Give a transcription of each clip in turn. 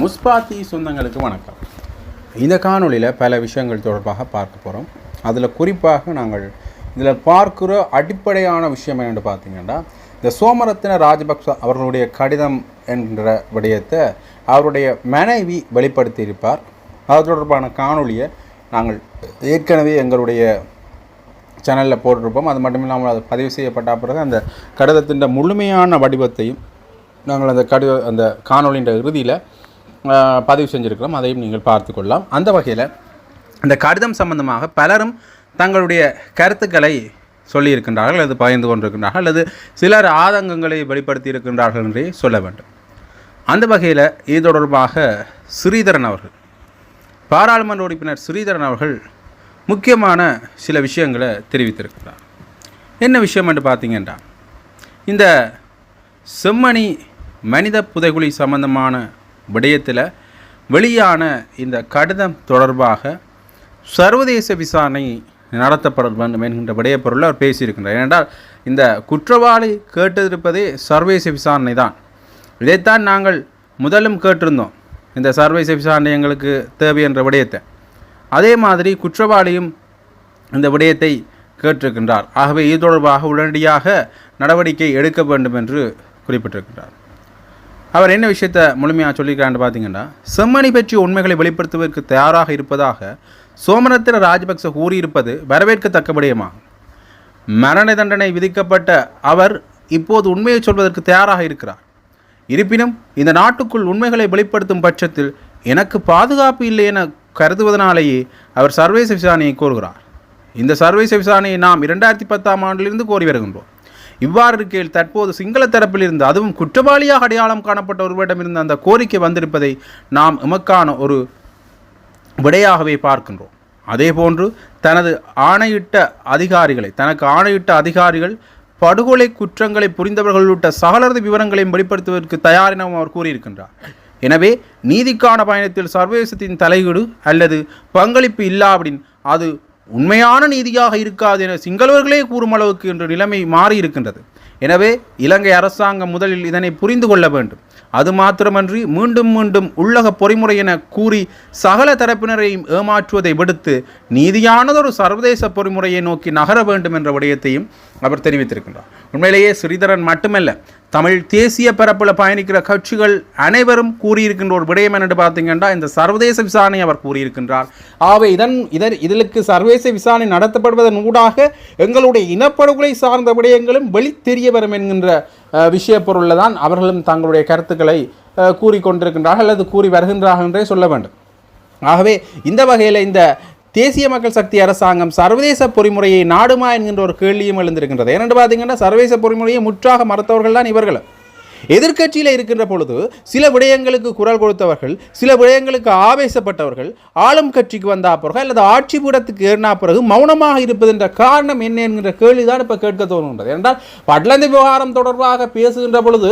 முஸ்பாத்தி சொந்தங்களுக்கு வணக்கம். இந்த காணொளியில் பல விஷயங்கள் தொடர்பாக பார்க்க போகிறோம் அதில் குறிப்பாக நாங்கள் இதில் பார்க்குற அடிப்படையான விஷயம் என்னென்னு பார்த்தீங்கன்னா இந்த சோமரத்தின ராஜபக்ச அவர்களுடைய கடிதம் என்ற விடயத்தை அவருடைய மனைவி வெளிப்படுத்தியிருப்பார். அது தொடர்பான காணொலியை நாங்கள் ஏற்கனவே எங்களுடைய சேனலில் போட்டிருப்போம். அது மட்டும் இல்லாமல் அது பதிவு செய்யப்பட்ட பிறகு அந்த கடிதத்தின் முழுமையான வடிவத்தையும் நாங்கள் அந்த கடித அந்த காணொலின்ற இறுதியில் பதிவு செஞ்சுருக்கிறோம். அதையும் நீங்கள் பார்த்து கொள்ளலாம். அந்த வகையில் இந்த கடிதம் சம்பந்தமாக பலரும் தங்களுடைய கருத்துக்களை சொல்லியிருக்கின்றார்கள் அல்லது பகிர்ந்து கொண்டிருக்கின்றார்கள் அல்லது சிலர் ஆதங்கங்களை வெளிப்படுத்தி இருக்கின்றார்கள் என்றே சொல்ல வேண்டும். அந்த வகையில் இது தொடர்பாக ஸ்ரீதரன் அவர்கள் பாராளுமன்ற உறுப்பினர் ஸ்ரீதரன் அவர்கள் முக்கியமான சில விஷயங்களை தெரிவித்திருக்கிறார். என்ன விஷயம் என்று பார்த்தீங்கன்னா இந்த செம்மணி மனித புதைகுழி சம்பந்தமான விடயத்தில் வெளியான இந்த கடிதம் தொடர்பாக சர்வதேச விசாரணை நடத்தப்பட வேண்டும் என்கின்ற விடயப்பொருள் அவர் பேசியிருக்கின்றார். ஏனென்றால் இந்த குற்றவாளி கேட்டிருப்பதே சர்வதேச விசாரணை தான். இதைத்தான் நாங்கள் முதலும் கேட்டிருந்தோம். இந்த சர்வதேச விசாரணை எங்களுக்கு தேவை என்ற விடயத்தை. அதே மாதிரி குற்றவாளியும் இந்த விடயத்தை கேட்டிருக்கின்றார். ஆகவே இது தொடர்பாக உடனடியாக நடவடிக்கை எடுக்க வேண்டும் என்று குறிப்பிட்டிருக்கின்றார். அவர் என்ன விஷயத்தை முழுமையாக சொல்லியிருக்காருன்னு பார்த்தீங்கன்னா செம்மணி பற்றி உண்மைகளை வெளிப்படுத்துவதற்கு தயாராக இருப்பதாக சோமரத்தின ராஜபக்ச கூறியிருப்பது வரவேற்கத்தக்க விடயமாகும் மரண தண்டனை விதிக்கப்பட்ட அவர் இப்போது உண்மையை சொல்வதற்கு தயாராக இருக்கிறார். இருப்பினும் இந்த நாட்டுக்குள் உண்மைகளை வெளிப்படுத்தும் பட்சத்தில் எனக்கு பாதுகாப்பு இல்லை என கருதுவதனாலேயே அவர் சர்வதேச விசாரணையை கோருகிறார். இந்த சர்வதேச விசாரணையை நாம் இரண்டாயிரத்தி பத்தாம் ஆண்டிலிருந்து கோரி வருகின்றோம். இவ்வாறு இருக்கையில் தற்போது சிங்கள தரப்பிலிருந்து அதுவும் குற்றவாளியாக அடையாளம் காணப்பட்ட ஒருவரிடமிருந்து அந்த கோரிக்கை வந்திருப்பதை நாம் எமக்கான ஒரு விடையாகவே பார்க்கின்றோம். அதேபோன்று தனது ஆணையிட்ட அதிகாரிகளை தனக்கு ஆணையிட்ட அதிகாரிகள் படுகொலை குற்றங்களை புரிந்தவர்கள் உள்ளிட்ட சகலரது விவரங்களையும் வெளிப்படுத்துவதற்கு தயார் எனவும் அவர் கூறியிருக்கின்றார். எனவே நீதிக்கான பயணத்தில் சர்வதேசத்தின் தலையீடு அல்லது பங்களிப்பு இல்லாவிடின் அது உண்மையான நீதியாக இருக்காது என சிங்களவர்களே கூறும் அளவுக்கு என்ற நிலைமை மாறி இருக்கின்றது எனவே இலங்கை அரசாங்கம் முதலில் இதனை புரிந்து கொள்ள வேண்டும். அது மாத்திரமன்றி மீண்டும் மீண்டும் உள்ளக பொறிமுறை என கூறி சகல தரப்பினரையும் ஏமாற்றுவதை விடுத்து நீதியானதொரு சர்வதேச பொறிமுறையை நோக்கி நகர வேண்டும் என்ற விடயத்தையும் அவர் தெரிவித்திருக்கின்றார். உண்மையிலேயே ஸ்ரீதரன் மட்டுமல்ல தமிழ் தேசிய பரப்பில் பயணிக்கிற கட்சிகள் அனைவரும் கூறியிருக்கின்ற ஒரு விடயம் என்று பார்த்தீங்கன்னா இந்த சர்வதேச விசாரணை அவர் கூறியிருக்கின்றார். ஆகவே இதன் இதன் இதற்கு சர்வதேச விசாரணை நடத்தப்படுவதன் ஊடாக எங்களுடைய இனப்படுகொலை சார்ந்த விடயங்களும் வெளி தெரிய வரும் என்கின்ற விஷய பொருளில் தான் அவர்களும் தங்களுடைய கருத்துக்களை கூறிக்கொண்டிருக்கின்றார்கள் அல்லது கூறி வருகின்றார்கள் என்றே சொல்ல வேண்டும். ஆகவே இந்த வகையில் இந்த தேசிய மக்கள் சக்தி அரசாங்கம் சர்வதேச பொறிமுறையை நாடுமா என்கின்ற ஒரு கேள்வியும் எழுந்திருக்கின்றது. ஏனென்று பார்த்தீங்கன்னா சர்வதேச பொறிமுறையை முற்றாக மறுத்தவர்கள் தான் இவர்கள். எதிர்க்கட்சியில் இருக்கின்ற பொழுது சில விடயங்களுக்கு குரல் கொடுத்தவர்கள் சில விடயங்களுக்கு ஆவேசப்பட்டவர்கள் ஆளும் கட்சிக்கு வந்தா பிறகு அல்லது ஆட்சி பீடத்துக்கு ஏறினா பிறகு மௌனமாக இருப்பது என்ற காரணம் என்ன என்கிற கேள்வி தான் இப்போ கேட்க தோணுகின்றது என்றால் பட்லந்தி விவகாரம் தொடர்பாக பேசுகின்ற பொழுது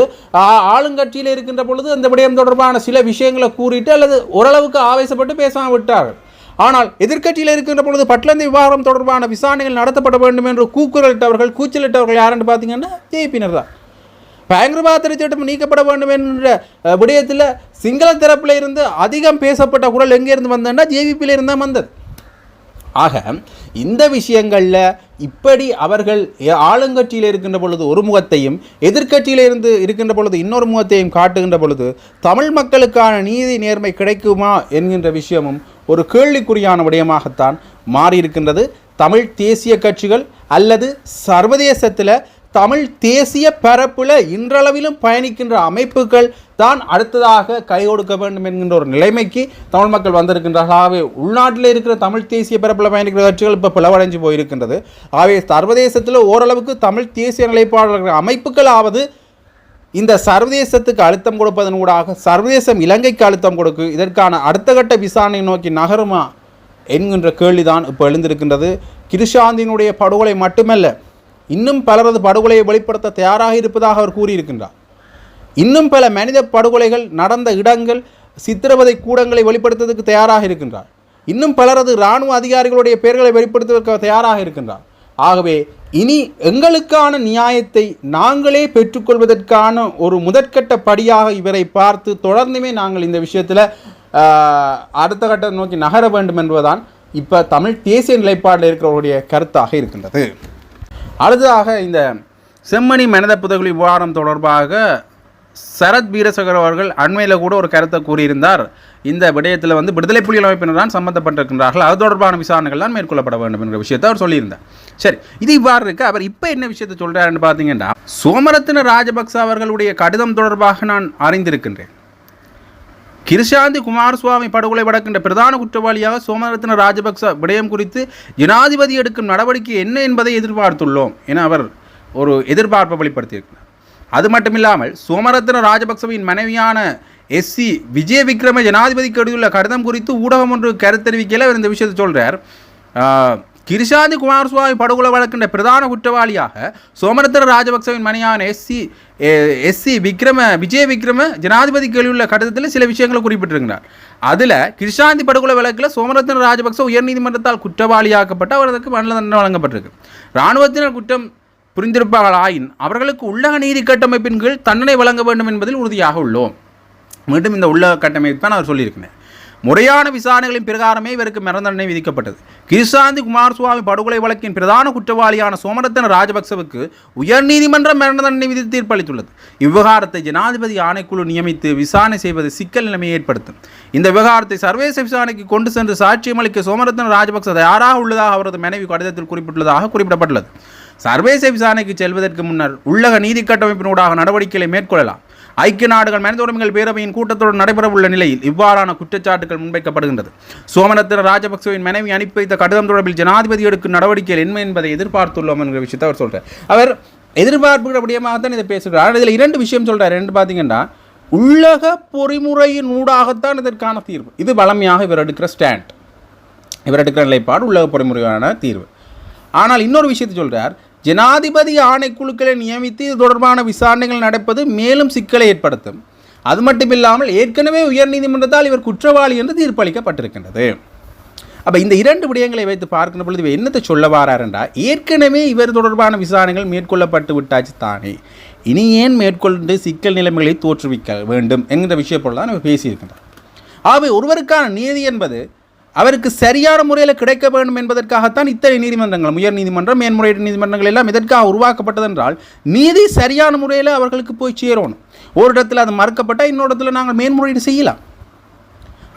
ஆளுங்கட்சியில் இருக்கின்ற பொழுது அந்த விடயம் தொடர்பான சில விஷயங்களை கூறிட்டு அல்லது ஓரளவுக்கு ஆவேசப்பட்டு பேசாமல் விட்டார்கள். ஆனால் எதிர்க்கட்சியில் இருக்கின்ற பொழுது பட்லந்தி விவகாரம் தொடர்பான விசாரணைகள் நடத்தப்பட வேண்டும் என்று கூக்குரலிட்டவர்கள் கூச்சலிட்டவர்கள் யாருன்னு பார்த்தீங்கன்னா ஜேபியினர் தான். பயங்கரவாத திருச்சட்டம் நீக்கப்பட வேண்டும் என்ற விடயத்தில் சிங்கள தரப்பில் இருந்து அதிகம் பேசப்பட்ட குரல் எங்கே இருந்து வந்ததுன்னா ஜேவிபியில் இருந்தால் வந்தது. ஆக இந்த விஷயங்களில் இப்படி அவர்கள் ஆளுங்கட்சியில் இருக்கின்ற பொழுது ஒரு முகத்தையும் எதிர்க்கட்சியில் இருந்து இருக்கின்ற பொழுது இன்னொரு முகத்தையும் காட்டுகின்ற பொழுது தமிழ் மக்களுக்கான நீதி நேர்மை கிடைக்குமா என்கின்ற விஷயமும் ஒரு கேள்விக்குறியான விடயமாகத்தான் மாறியிருக்கின்றது. தமிழ் தேசிய கட்சிகள் அல்லது சர்வதேசத்தில் தமிழ் தேசிய பரப்பில் இன்றளவிலும் பயணிக்கின்ற அமைப்புகள் தான் அடுத்ததாக கை கொடுக்க வேண்டும் என்கின்ற ஒரு நிலைமைக்கு தமிழ் மக்கள் வந்திருக்கின்றார்கள். ஆகவே உள்நாட்டில் இருக்கிற தமிழ் தேசிய பரப்பில் பயணிக்கிற கட்சிகள் இப்போ பிளவடைஞ்சு போயிருக்கின்றது. ஆகவே சர்வதேசத்தில் ஓரளவுக்கு தமிழ் தேசிய நிலைப்பாடுகள் அமைப்புகளாவது இந்த சர்வதேசத்துக்கு அழுத்தம் கொடுப்பதன் ஊடாக சர்வதேசம் இலங்கைக்கு அழுத்தம் கொடுக்கு இதற்கான அடுத்த கட்ட விசாரணை நோக்கி நகருமா என்கின்ற கேள்விதான் இப்போ எழுந்திருக்கின்றது. கிருஷாந்தினுடைய படுகொலை மட்டுமல்ல இன்னும் பலரது படுகொலையை வெளிப்படுத்த தயாராக இருப்பதாக அவர் கூறியிருக்கின்றார். இன்னும் பல மனித படுகொலைகள் நடந்த இடங்கள் சித்திரவதை கூடங்களை வெளிப்படுத்துவதற்கு தயாராக இருக்கின்றார். இன்னும் பலரது இராணுவ அதிகாரிகளுடைய பெயர்களை வெளிப்படுத்துவதற்கு தயாராக இருக்கின்றார். ஆகவே இனி எங்களுக்கான நியாயத்தை நாங்களே பெற்றுக்கொள்வதற்கான ஒரு முதற்கட்ட படியாக இவரை பார்த்து தொடர்ந்துமே நாங்கள் இந்த விஷயத்தில் அடுத்த கட்டம் நோக்கி நகர வேண்டும் என்பதுதான் இப்போ தமிழ் தேசிய நிலைப்பாடில் இருக்கிறவருடைய கருத்தாக இருக்கின்றது. அடுத்ததாக இந்த செம்மணி மனித புதகுலி விவகாரம் தொடர்பாக சரத் வீரசகர் அவர்கள் அண்மையில் கூட ஒரு கருத்தை கூறியிருந்தார். இந்த விடயத்தில் வந்து விடுதலை புலிகள் அமைப்பினர் தான் சம்மந்தப்பட்டிருக்கின்றார்கள் அது தொடர்பான விசாரணைகள் தான் மேற்கொள்ளப்பட வேண்டும் என்ற விஷயத்தை அவர் சொல்லியிருந்தார். சரி இது இவ்வாறு இருக்கு. அவர் இப்போ என்ன விஷயத்தை சொல்கிறாருன்னு பார்த்தீங்கன்னா சோமரத்தின ராஜபக்ச அவர்களுடைய கடிதம் தொடர்பாக நான் அறிந்திருக்கின்றேன். கிருஷாந்தி குமாரசுவாமி படுகொலை வடக்கின்ற பிரதான குற்றவாளியாக சோமரத்ன ராஜபக்ச விடயம் குறித்து ஜனாதிபதி எடுக்கும் நடவடிக்கை என்ன என்பதை எதிர்பார்த்துள்ளோம் என அவர் ஒரு எதிர்பார்ப்பை வெளிப்படுத்தியிருக்கிறார். அது மட்டுமில்லாமல் சோமரத்ன ராஜபக்சவின் மனைவியான எஸ்சி விஜய விக்ரம ஜனாதிபதிக்கு எழுதியுள்ள கடிதம் குறித்து ஊடகம் ஒன்று கருத்தறிவிக்கையில் அவர் இந்த விஷயத்தை சொல்கிறார் கிருஷாந்தி குமாரசுவாமி படுகொலை வழக்கின்ற பிரதான குற்றவாளியாக சோமரத்ன ராஜபக்சவின் மனையான S C S C Wickrama Vijaya Wickrama ஜனாதிபதி கேள்வியுள்ள கடிதத்தில் சில விஷயங்களை குறிப்பிட்டிருக்கிறார். அதில் கிருஷாந்தி படுகொலை வழக்கில் சோமரத்ன ராஜபக்ச உயர்நீதிமன்றத்தால் குற்றவாளியாக்கப்பட்டு அவர்களுக்கு மரண தண்டனை வழங்கப்பட்டிருக்கு. இராணுவத்தினர் குற்றம் புரிந்திருப்பார்கள் ஆயின் அவர்களுக்கு உள்ளக நீதி கட்டமைப்பின் கீழ் தண்டனை வழங்க வேண்டும் என்பதில் உறுதியாக உள்ளோம். மீண்டும் இந்த உள்ளக கட்டமைப்பை நான் சொல்லியிருக்கிறேன் முறையான விசாரணைகளின் பிரகாரமே இவருக்கு மரண தண்டனை விதிக்கப்பட்டது. கிருஷாந்தி குமாரசுவாமி படுகொலை வழக்கின் பிரதான குற்றவாளியான சோமரத்தன ராஜபக்சவுக்கு உயர்நீதிமன்றம் மரண தண்டனை விதித்து தீர்ப்பளித்துள்ளது. இவ்விவகாரத்தை ஜனாதிபதி ஆணைக்குழு நியமித்து விசாரணை செய்வது சிக்கல் நிலைமையை ஏற்படுத்தும். இந்த விவகாரத்தை சர்வதேச விசாரணைக்கு கொண்டு சென்று சாட்சியம் அளிக்க சோமரத்தன ராஜபக்ச தயாராக உள்ளதாக அவரது மனைவி கடிதத்தில் குறிப்பிட்டுள்ளதாக குறிப்பிடப்பட்டுள்ளது. சர்வதேச விசாரணைக்கு செல்வதற்கு முன்னர் உள்ளக நீதி கட்டமைப்பினூடாக நடவடிக்கைகளை மேற்கொள்ளலாம். ஐக்கிய நாடுகள் மனித உரிமைகள் பேரவையின் கூட்டத்தொடர் நடைபெறவுள்ள நிலையில் இவ்வாறான குற்றச்சாட்டுகள் முன்வைக்கப்படுகின்றது. சோமரத்திர ராஜபக்சவின் மனைவி அனுப்பி வைத்த கடிதம் தொடர்பில் ஜனாதிபதி எடுக்கும் நடவடிக்கைகள் என்ன என்பதை எதிர்பார்த்துள்ளோம் என்கிற விஷயத்தை அவர் சொல்கிறார் அவர் எதிர்பார்ப்புகிறபடியமாகத்தான் இதை பேசுகிறார். இதில் இரண்டு விஷயம் சொல்கிறார் ரெண்டு பார்த்தீங்கன்னா உள்ளக பொறிமுறையின் ஊடாகத்தான் இதற்கான தீர்வு. இது வளமையாக இவர் எடுக்கிற ஸ்டாண்ட். இவர் எடுக்கிற நிலைப்பாடு உள்ளக பொறிமுறையான தீர்வு. ஆனால் இன்னொரு விஷயத்தை சொல்கிறார் ஜனாதிபதி ஆணைக்குழுக்களை நியமித்து இது தொடர்பான விசாரணைகள் நடப்பது மேலும் சிக்கலை ஏற்படுத்தும். அது மட்டுமில்லாமல் ஏற்கனவே உயர்நீதிமன்றத்தால் இவர் குற்றவாளி என்று தீர்ப்பளிக்கப்பட்டிருக்கின்றது. அப்போ இந்த இரண்டு விடயங்களை வைத்து பார்க்கிற பொழுது இவர் என்னத்தை சொல்ல வாராருண்டா? ஏற்கனவே இவர் தொடர்பான விசாரணைகள் மேற்கொள்ளப்பட்டு விட்டாச்சு தானே. இனி ஏன் மேற்கொண்டு சிக்கல் நிலைமைகளை தோற்றுவிக்க வேண்டும் என்கிற விஷயம் போல தான் அவர் பேசியிருக்கின்றார். ஆகவே ஒருவருக்கான நீதி என்பது அவருக்கு சரியான முறையில் கிடைக்க வேண்டும் என்பதற்காகத்தான் இத்தனை நீதிமன்றங்கள் உயர் நீதிமன்றம் மேன்முறையீட்டு நீதிமன்றங்கள் எல்லாம் இதற்காக உருவாக்கப்பட்டதென்றால் நீதி சரியான முறையில் அவர்களுக்கு போய் சேரணும். ஒரு இடத்துல அது மறுக்கப்பட்டால் இன்னொரு இடத்துல நாங்கள் மேன்முறையீடு செய்யலாம்.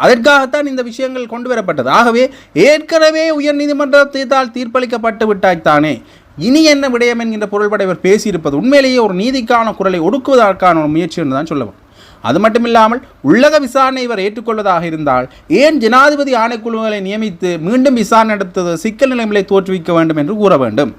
அதற்காகத்தான் இந்த விஷயங்கள் கொண்டு வரப்பட்டது. ஆகவே ஏற்கனவே உயர் நீதிமன்றத்தால் தீர்ப்பளிக்கப்பட்டு விட்டாய்த்தானே இனி என்ன விடயம் என்கின்ற பொருள்பட இவர் பேசியிருப்பது உண்மையிலேயே ஒரு நீதிக்கான குரலை ஒடுக்குவதற்கான ஒரு முயற்சி என்று தான் சொல்லவும். அது மட்டுமில்லாமல் உள்ளக விசாரணை இவர் ஏற்றுக்கொள்வதாக இருந்தால் ஏன் ஜனாதிபதி ஆணைக்குழுக்களை நியமித்து மீண்டும் விசாரணை நடத்துவது சிக்கல் நிலைமைகளை தோற்றுவிக்க வேண்டும் என்று கூற வேண்டும்.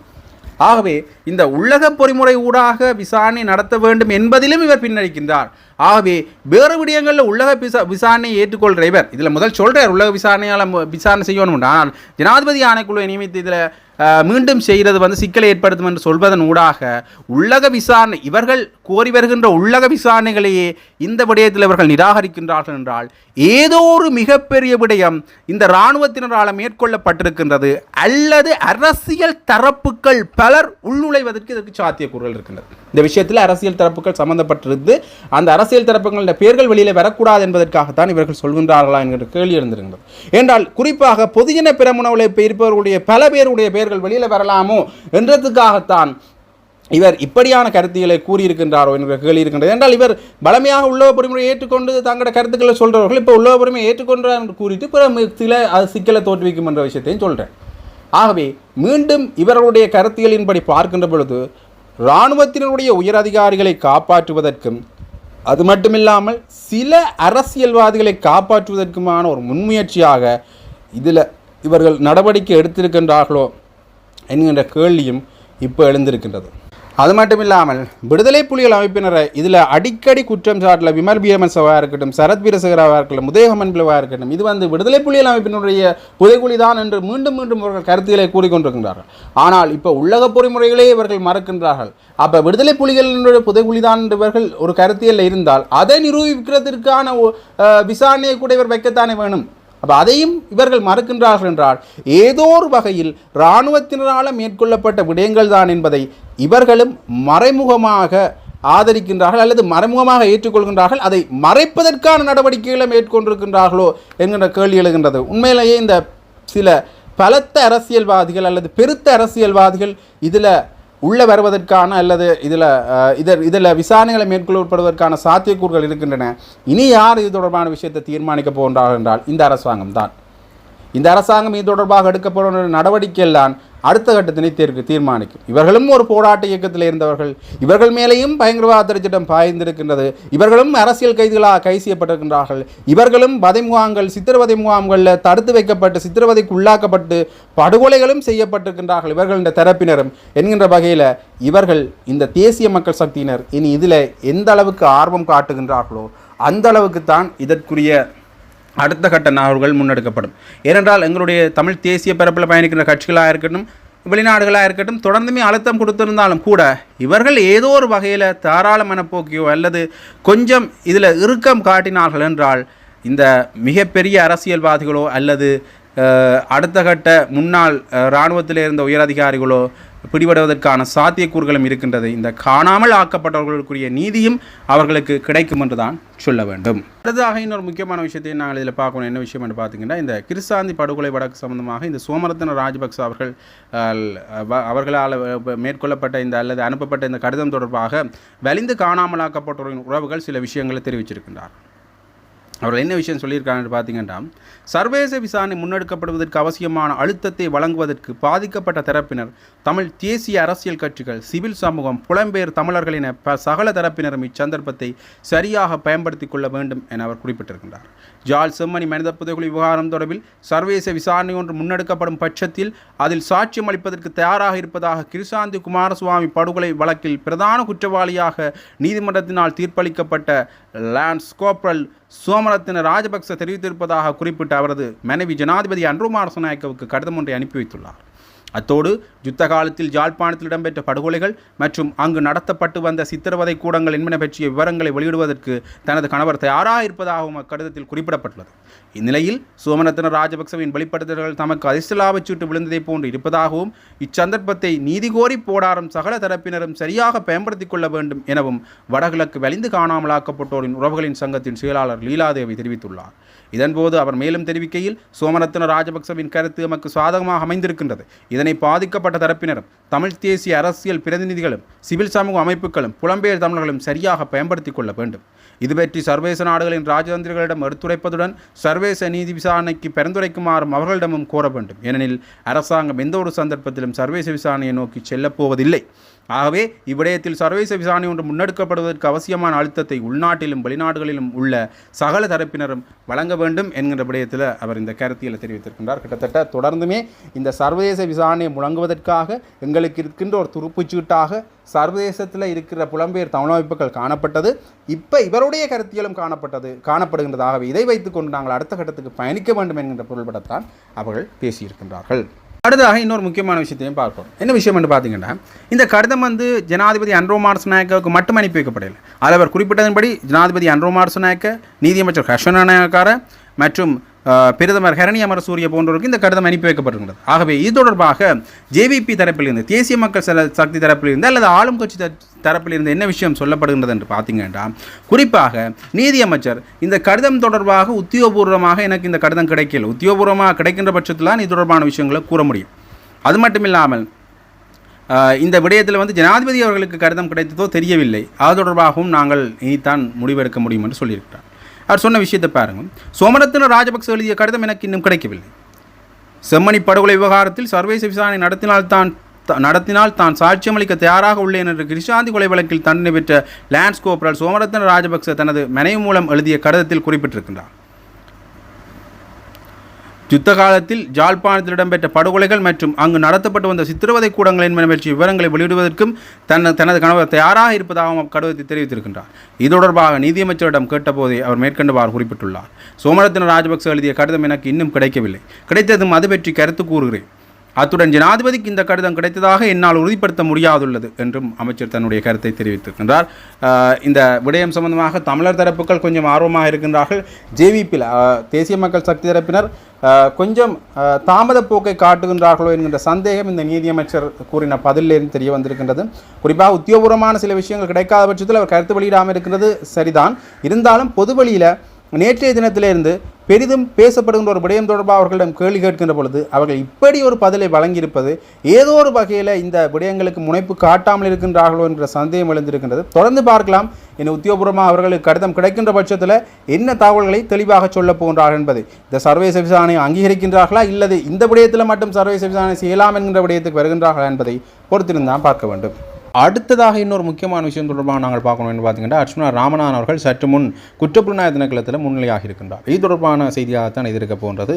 ஆகவே இந்த உள்ளக பொறிமுறை ஊடாக விசாரணை நடத்த வேண்டும் என்பதிலும் இவர் பின்னடிக்கின்றார். ஆகவே வேறு விடயங்களில் உள்ளக விசா விசாரணையை ஏற்றுக்கொள்கிற இவர். இதில் முதல் சொல்கிறார் உள்ளக விசாரணையால் விசாரணை செய்யணும் ஆனால் ஜனாதிபதி ஆணைக்குழுவை நியமித்து இதில் மீண்டும் செய்கிறது வந்து சிக்கலை ஏற்படுத்தும் என்று சொல்வதன் ஊடாக உள்ளக விசாரணை இவர்கள் கோரி வருகின்ற உள்ளக விசாரணைகளையே இந்த விடயத்தில் இவர்கள் நிராகரிக்கின்றார்கள் என்றால் ஏதோ ஒரு மிகப்பெரிய விடயம் இந்த இராணுவத்தினரால் மேற்கொள்ளப்பட்டிருக்கின்றது அல்லது அரசியல் தரப்புகள் பலர் உள்நுழைவதற்கு இதற்கு சாத்தியக்கூறுகள் இருக்கின்றது. இந்த விஷயத்தில் அரசியல் தரப்புகள் சம்பந்தப்பட்டிருந்து அந்த அரசியல் தரப்புகளின் பெயர்கள் வெளியில் வரக்கூடாது என்பதற்காகத்தான் இவர்கள் சொல்கின்றார்களா என்கிற கேள்வி இருந்திருக்கிறது என்றால் குறிப்பாக பொதுஜன பிரமுனவுகளை இருப்பவர்களுடைய பல பேருடைய பெயர்கள் வெளியில் வரலாமோ என்றதுக்காகத்தான் இவர் இப்படியான கருத்துக்களை கூறியிருக்கின்றாரோ என்கிற கேள்வி இருக்கின்றது என்றால் இவர் பலமையாக உள்ளவ பொறிமுறையை ஏற்றுக்கொண்டு தங்களோட கருத்துக்களை சொல்கிறவர்கள் இப்போ உள்ளவ பொறுமையை ஏற்றுக்கொண்டார் என்று கூறிட்டு பிற சில அது சிக்கலை தோற்றுவிக்கும் என்ற விஷயத்தையும் சொல்கிறேன் ஆகவே மீண்டும் இவர்களுடைய கருத்தியலின்படி பார்க்கின்ற பொழுது இராணுவத்தினருடைய உயர் அதிகாரிகளை காப்பாற்றுவதற்கும் அது மட்டுமில்லாமல் சில அரசியல்வாதிகளை காப்பாற்றுவதற்குமான ஒரு முன்முயற்சியாக இதில் இவர்கள் நடவடிக்கை எடுத்திருக்கின்றார்களோ என்கின்ற கேள்வியும் இப்போ எழுந்திருக்கின்றது. அது மட்டும் இல்லாமல் விடுதலை புலிகள் அமைப்பினரை இதில் அடிக்கடி குற்றம் சாட்டல விமல் பிஎம்எஸ்வாக இருக்கட்டும் சரத் வீரசகராவாக இருக்கட்டும் உதயகமன் பிளவாக இருக்கட்டும் இது வந்து விடுதலை புலிகள் அமைப்பினுடைய புதைகுழி தான் என்று மீண்டும் மீண்டும் அவர்கள் கருத்துக்களை கூறிக்கொண்டிருக்கின்றார்கள். ஆனால் இப்போ உள்ளக பொறிமுறைகளே இவர்கள் மறக்கின்றார்கள். அப்போ விடுதலை புலிகளினுடைய புதைகுழி தான் இவர்கள் ஒரு கருத்தியல் இருந்தால் அதை நிரூபிக்கிறதுக்கான விசாரணையை கூட இவர் வைக்கத்தானே வேணும்? அப்போ அதையும் இவர்கள் மறுக்கின்றார்கள் என்றால் ஏதோ ஒரு வகையில் இராணுவத்தினரால் மேற்கொள்ளப்பட்ட விடயங்கள் தான் என்பதை இவர்களும் மறைமுகமாக ஆதரிக்கின்றார்கள் அல்லது மறைமுகமாக ஏற்றுக்கொள்கின்றார்கள். அதை மறைப்பதற்கான நடவடிக்கைகளை மேற்கொண்டிருக்கின்றார்களோ என்கின்ற கேள்வி எழுகின்றது. உண்மையிலேயே இந்த சில பலத்த அரசியல்வாதிகள் அல்லது பெருத்த அரசியல்வாதிகள் இதில் உள்ளே வருவதற்கான அல்லது இதில் இதில் இதில் விசாரணைகளை மேற்கொள்ளப்படுவதற்கான சாத்தியக்கூறுகள் இருக்கின்றன. இனி யார் இது தொடர்பான விஷயத்தை தீர்மானிக்க போகின்றார்கள் என்றால் இந்த அரசாங்கம் தான். இந்த அரசாங்கம் இது தொடர்பாக எடுக்கப்படும் நடவடிக்கையெல்லாம் அடுத்த கட்டத்தினை தீர்க்கு தீர்மானிக்கும். இவர்களும் ஒரு போராட்ட இயக்கத்தில் இருந்தவர்கள். இவர்கள் மேலேயும் பயங்கரவாத திட்டம் பாய்ந்திருக்கின்றது. இவர்களும் அரசியல் கைதிகளாக கை செய்யப்பட்டிருக்கின்றார்கள். இவர்களும் வதை முகாம்கள் சித்திரவதை முகாம்களில் தடுத்து வைக்கப்பட்டு சித்திரவதைக்கு உள்ளாக்கப்பட்டு படுகொலைகளும் செய்யப்பட்டிருக்கின்றார்கள் இவர்கள் இந்த தரப்பினரும். என்கின்ற வகையில் இவர்கள் இந்த தேசிய மக்கள் சக்தியினர் இனி இதில் எந்த அளவுக்கு ஆர்வம் காட்டுகின்றார்களோ அந்த அளவுக்கு தான் இதற்குரிய அடுத்த கட்ட நகர்வுகள் முன்னெடுக்கப்படும். ஏனென்றால் எங்களுடைய தமிழ் தேசிய பரப்பில் பயணிக்கின்ற கட்சிகளாக இருக்கட்டும் வெளிநாடுகளாக இருக்கட்டும் தொடர்ந்துமே அழுத்தம் கொடுத்திருந்தாலும் கூட இவர்கள் ஏதோ ஒரு வகையில் தாராள மனப்போக்கியோ அல்லது கொஞ்சம் இதில் இறுக்கம் காட்டினார்கள் என்றால் இந்த மிகப்பெரிய அரசியல்வாதிகளோ அல்லது அடுத்த கட்ட முன்னாள் இராணுவத்தில் இருந்த உயரதிகாரிகளோ பிடிபடுவதற்கான சாத்தியக்கூறுகளும் இருக்கின்றது. இந்த காணாமல் ஆக்கப்பட்டவர்களுக்குரிய நீதியும் அவர்களுக்கு கிடைக்கும் என்று தான் சொல்ல வேண்டும். அடுத்ததாக இன்னொரு முக்கியமான விஷயத்தை நாங்கள் இதில் பார்க்கணும். என்ன விஷயம் என்று பார்த்தீங்கன்னா இந்த கிருசாந்தி படுகொலை வழக்கு சம்பந்தமாக இந்த சோமரத்ன ராஜபக்ச அவர்கள் அவர்களால் மேற்கொள்ளப்பட்ட இந்த அல்லது அனுப்பப்பட்ட இந்த கடிதம் தொடர்பாக வலிந்து காணாமலாக்கப்பட்டவர்களின் உறவுகள் சில விஷயங்களை தெரிவிச்சிருக்கின்றார். அவர்கள் என்ன விஷயம் சொல்லியிருக்காங்கன்னு பார்த்தீங்கன்னா சர்வதேச விசாரணை முன்னெடுக்கப்படுவதற்கு அவசியமான அழுத்தத்தை வழங்குவதற்கு பாதிக்கப்பட்ட தரப்பினர் தமிழ் தேசிய அரசியல் கட்சிகள் சிவில் சமூகம் புலம்பெயர் தமிழர்கள் என ப சகல தரப்பினரும் இச்சந்தர்ப்பத்தை சரியாக பயன்படுத்திக் கொள்ள வேண்டும் என அவர் குறிப்பிட்டிருக்கின்றார். ஜால் செம்மணி மனித புதைகுழி விவகாரம் தொடர்பில் சர்வதேச விசாரணை ஒன்று முன்னெடுக்கப்படும் பட்சத்தில் அதில் சாட்சியம் அளிப்பதற்கு தயாராக இருப்பதாக கிருஷாந்தி குமாரசுவாமி படுகொலை வழக்கில் பிரதான குற்றவாளியாக நீதிமன்றத்தினால் தீர்ப்பளிக்கப்பட்ட லான்ஸ் கோப்ரல் சோமரத்தின ராஜபக்ச தெரிவித்திருப்பதாக குறிப்பிட்ட அவரது மனைவி ஜனாதிபதி அன்ருமாரசநாயக்கவுக்கு கடிதம் ஒன்றை அனுப்பி வைத்துள்ளார். அத்தோடு யுத்த காலத்தில் ஜாழ்ப்பாணத்தில் இடம்பெற்ற படுகொலைகள் மற்றும் அங்கு நடத்தப்பட்டு வந்த சித்திரவதை கூடங்கள் என்பன பற்றிய விவரங்களை வெளியிடுவதற்கு தனது கணவர் தயாராக இருப்பதாகவும் அக்கடிதத்தில் குறிப்பிடப்பட்டுள்ளது. இந்நிலையில் சோமரத்ன ராஜபக்சவின் வெளிப்படுத்தல்கள் தமக்கு அதிர்ஷ்டலாபச் சீட்டு விழுந்ததைப் போன்று இருப்பதாகவும் இச்சந்தர்ப்பத்தை நீதி கோரி போடாரும் சகல தரப்பினரும் சரியாக பயன்படுத்திக் கொள்ள வேண்டும் எனவும் வடகிழக்கு வலிந்து காணாமலாக்கப்பட்டோரின் உறவுகளின் சங்கத்தின் செயலாளர் லீலாதேவி தெரிவித்துள்ளார். இதன்போது அவர் மேலும் தெரிவிக்கையில் சோமரத்ன ராஜபக்சவின் கருத்து எமக்கு சாதகமாக அமைந்திருக்கின்றது. இதனை பாதிக்கப்பட்ட தரப்பினரும் தமிழ் தேசிய அரசியல் பிரதிநிதிகளும் சிவில் சமூக அமைப்புகளும் புலம்பெயர் தமிழர்களும் சரியாக பயன்படுத்திக் கொள்ள வேண்டும். இது பற்றி நாடுகளின் ராஜதந்திரிகளிடம் எடுத்துரைப்பதுடன் சர்வேச நீதி விசாரணைக்கு பரிந்துரைக்குமாறும் அவர்களிடமும் கோர வேண்டும். ஏனெனில் அரசாங்கம் எந்த ஒரு சந்தர்ப்பத்திலும் சர்வேச விசாரணையை நோக்கி செல்லப்போவதில்லை. ஆகவே இவ்விடயத்தில் சர்வதேச விசாரணை ஒன்று முன்னெடுக்கப்படுவதற்கு அவசியமான அழுத்தத்தை உள்நாட்டிலும் வெளிநாடுகளிலும் உள்ள சகல தரப்பினரும் வழங்க வேண்டும் என்கின்ற விடயத்தில் அவர் இந்த கருத்தியில் தெரிவித்திருக்கின்றார். கிட்டத்தட்ட தொடர்ந்துமே இந்த சர்வதேச விசாரணையை முழங்குவதற்காக எங்களுக்கு இருக்கின்ற ஒரு துருப்புச்சீட்டாக சர்வதேசத்தில் இருக்கிற புலம்பெயர் தமிழ் அமைப்புகள் காணப்பட்டது. இப்போ இவருடைய கருத்தியலும் காணப்பட்டது காணப்படுகின்றதாகவே இதை வைத்துக்கொண்டு நாங்கள் அடுத்த கட்டத்துக்கு பயணிக்க வேண்டும் என்கின்ற பொருள்படத்தான் அவர்கள் பேசியிருக்கின்றார்கள். அடுத்ததாக இன்னொரு முக்கியமான விஷயத்தையும் பார்ப்போம். என்ன விஷயம் என்று பார்த்தீங்கன்னா இந்த கடிதம் வந்து ஜனாதிபதி அன்ரோமார் நாயக்காவுக்கு மட்டும் அனுப்பி வைக்கப்படவில்லை. அதில் அவர் குறிப்பிட்டதன்படி ஜனாதிபதி அன்ரோமார் நாயக்க நீதியமைச்சர் ஹர்ஷன நாயக்கார மற்றும் பிரதமர் ஹரணி அமர சூரிய போன்றோருக்கு இந்த கடிதம் அனுப்பி வைக்கப்பட்டிருக்கிறது. ஆகவே இது தொடர்பாக ஜேவிபி தரப்பிலிருந்து தேசிய மக்கள் சில சக்தி தரப்பிலிருந்து அல்லது ஆளும் கட்சி த- தரப்பிலிருந்து என்ன விஷயம் சொல்லப்படுகின்றது என்று பார்த்தீங்கன்னா குறிப்பாக நீதியமைச்சர் இந்த கடிதம் தொடர்பாக உத்தியோகபூர்வமாக எனக்கு இந்த கடிதம் கிடைக்கல. உத்தியோகபூர்வமாக கிடைக்கின்ற பட்சத்தில் தான் இது தொடர்பான விஷயங்களை கூற முடியும். அது மட்டும் இல்லாமல் இந்த விடயத்தில் வந்து ஜனாதிபதி அவர்களுக்கு கடிதம் கிடைத்ததோ தெரியவில்லை. அது தொடர்பாகவும் நாங்கள் இனித்தான் முடிவெடுக்க முடியும் என்று சொல்லியிருக்கிறார். அவர் சொன்ன விஷயத்தை பாருங்க. சோமரத்ன ராஜபக்ச எழுதிய கடிதம் எனக்கு இன்னும் கிடைக்கவில்லை. செம்மணி படுகொலை விவகாரத்தில் சர்வதேச விசாரணை நடத்தினால் தான் நடத்தினால் தான் சாட்சியமளிக்க தயாராக உள்ளேன் என்று கிருஷாந்தி கொலை வழக்கில் தண்டனை பெற்ற லான்ஸ் கோப்ரல் சோமரத்ன ராஜபக்ச தனது மனைவி மூலம் எழுதிய கடிதத்தில் குறிப்பிட்டிருக்கின்றார். யுத்த காலத்தில் ஜாழ்ப்பாணத்தில் இடம்பெற்ற படுகொலைகள் மற்றும் அங்கு நடத்தப்பட்டு வந்த சித்திரவதை கூடங்களின் பற்றிய விவரங்களை வெளியிடுவதற்கும் தன் தனது கணவர் தயாராக இருப்பதாகவும் அக்கடிதத்தில் தெரிவித்திருக்கின்றார். இது தொடர்பாக நீதியமைச்சரிடம் கேட்டபோதே அவர் மேற்கண்டவாறு குறிப்பிட்டுள்ளார். சோமரத்தின ராஜபக்ச எழுதிய கடிதம் எனக்கு இன்னும் கிடைக்கவில்லை. கிடைத்ததும் அது பற்றி கருத்து கூறுகிறேன். அத்துடன் ஜனாதிபதிக்கு இந்த கடிதம் கிடைத்ததாக என்னால் உறுதிப்படுத்த முடியாதுள்ளது என்றும் அமைச்சர் தன்னுடைய கருத்தை தெரிவித்திருக்கின்றார். இந்த விடயம் சம்பந்தமாக தமிழர் தரப்புகள் கொஞ்சம் ஆர்வமாக இருக்கின்றார்கள். ஜேவிபியில் தேசிய மக்கள் சக்தி தரப்பினர் கொஞ்சம் ஆஹ் தாமத போக்கை காட்டுகின்றார்களோ என்கின்ற சந்தேகம் இந்த நீதியமைச்சர் கூறின பதிலிலிருந்து தெரிய வந்திருக்கின்றது. குறிப்பாக உத்தியோகபூர்வமான சில விஷயங்கள் கிடைக்காத பட்சத்தில் அவர் கருத்து வெளியிடாமல் இருக்கிறது சரிதான். இருந்தாலும் பொது வழியில் நேற்றைய தினத்திலிருந்து பெரிதும் பேசப்படுகின்ற ஒரு விடயம் தொடர்பாக அவர்களிடம் கேள்வி கேட்கின்ற பொழுது அவர்கள் இப்படி ஒரு பதிலை வழங்கியிருப்பது ஏதோ ஒரு வகையில் இந்த விடயங்களுக்கு முனைப்பு காட்டாமல் இருக்கின்றார்களோ என்ற சந்தேகம் எழுந்திருக்கின்றது. தொடர்ந்து பார்க்கலாம். இன்னும் உத்தியோகபூர்வமாக அவர்களுக்கு கடிதம் கிடைக்கின்ற பட்சத்தில் என்ன தகவல்களை தெளிவாக சொல்லப் போகின்றார்கள் என்பதை. இந்த சர்வதேச விசாரணை அங்கீகரிக்கின்றார்களா? இல்லது இந்த விடயத்தில் மட்டும் சர்வதேச விசாரணை செய்யலாம் என்கின்ற விடயத்துக்கு வருகின்றார்களா என்பதை பொறுத்திருந்தான் பார்க்க வேண்டும். அடுத்ததாக இன்னொரு முக்கியமான விஷயம் தொடர்பாக நாங்கள் பார்க்கணும்னு பார்த்தீங்கன்னா அர்ச்சுனா ராமநாதன் அவர்கள் சற்று முன் குற்றப்புலனாய திணைக்களத்தில் முன்னிலையாக இருக்கின்றார். இது தொடர்பான செய்தியாகத்தான் இது இருக்க போன்றது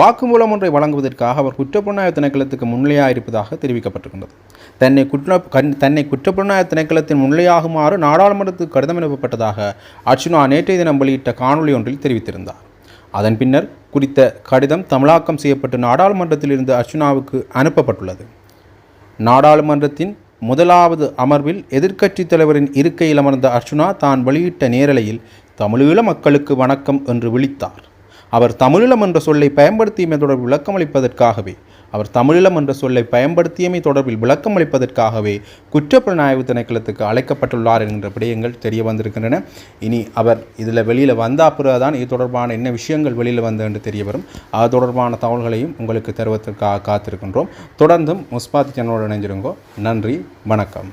வாக்குமூலம் ஒன்றை வழங்குவதற்காக அவர் குற்றப்புலனாய திணைக்களத்துக்கு முன்னிலையாக இருப்பதாக தெரிவிக்கப்பட்டிருக்கின்றது. தன்னை குற்ற கண் தன்னை குற்றப்புலனாய திணைக்களத்தின் முன்னிலையாகுமாறு நாடாளுமன்றத்துக்கு கடிதம் அனுப்பப்பட்டதாக அர்ச்சுனா நேற்றைய தினம் வெளியிட்ட காணொலி ஒன்றில் தெரிவித்திருந்தார். அதன் பின்னர் குறித்த கடிதம் தமிழாக்கம் செய்யப்பட்டு நாடாளுமன்றத்திலிருந்து அர்ச்சுனாவுக்கு அனுப்பப்பட்டுள்ளது. நாடாளுமன்றத்தின் முதலாவது அமர்வில் எதிர்க்கட்சித் தலைவரின் இருக்கையில் அமர்ந்த அர்ச்சுனா தான் வெளியிட்ட நேரலையில் தமிழீழ மக்களுக்கு வணக்கம் என்று விழித்தார். அவர் தமிழீழம் என்ற சொல்லை பயன்படுத்தியமை தொடர்பில் விளக்கமளிப்பதற்காகவே அவர் தமிழீழம் என்ற சொல்லை பயன்படுத்தியமை தொடர்பில் விளக்கமளிப்பதற்காகவே குற்றப்புலனாய்வு திணைக்களத்துக்கு அழைக்கப்பட்டுள்ளார் என்கின்ற விடயங்கள் தெரிய வந்திருக்கின்றன. இனி அவர் இதில் வெளியில் வந்தா பிறகுதான் இது தொடர்பான என்ன விஷயங்கள் வெளியில் வந்த என்று தெரிய வரும். அது தொடர்பான தகவல்களையும் உங்களுக்கு தருவதற்காக காத்திருக்கின்றோம். தொடர்ந்தும் முஸ்பாத் சேனலோடு இணைஞ்சிருங்கோ நன்றி வணக்கம்.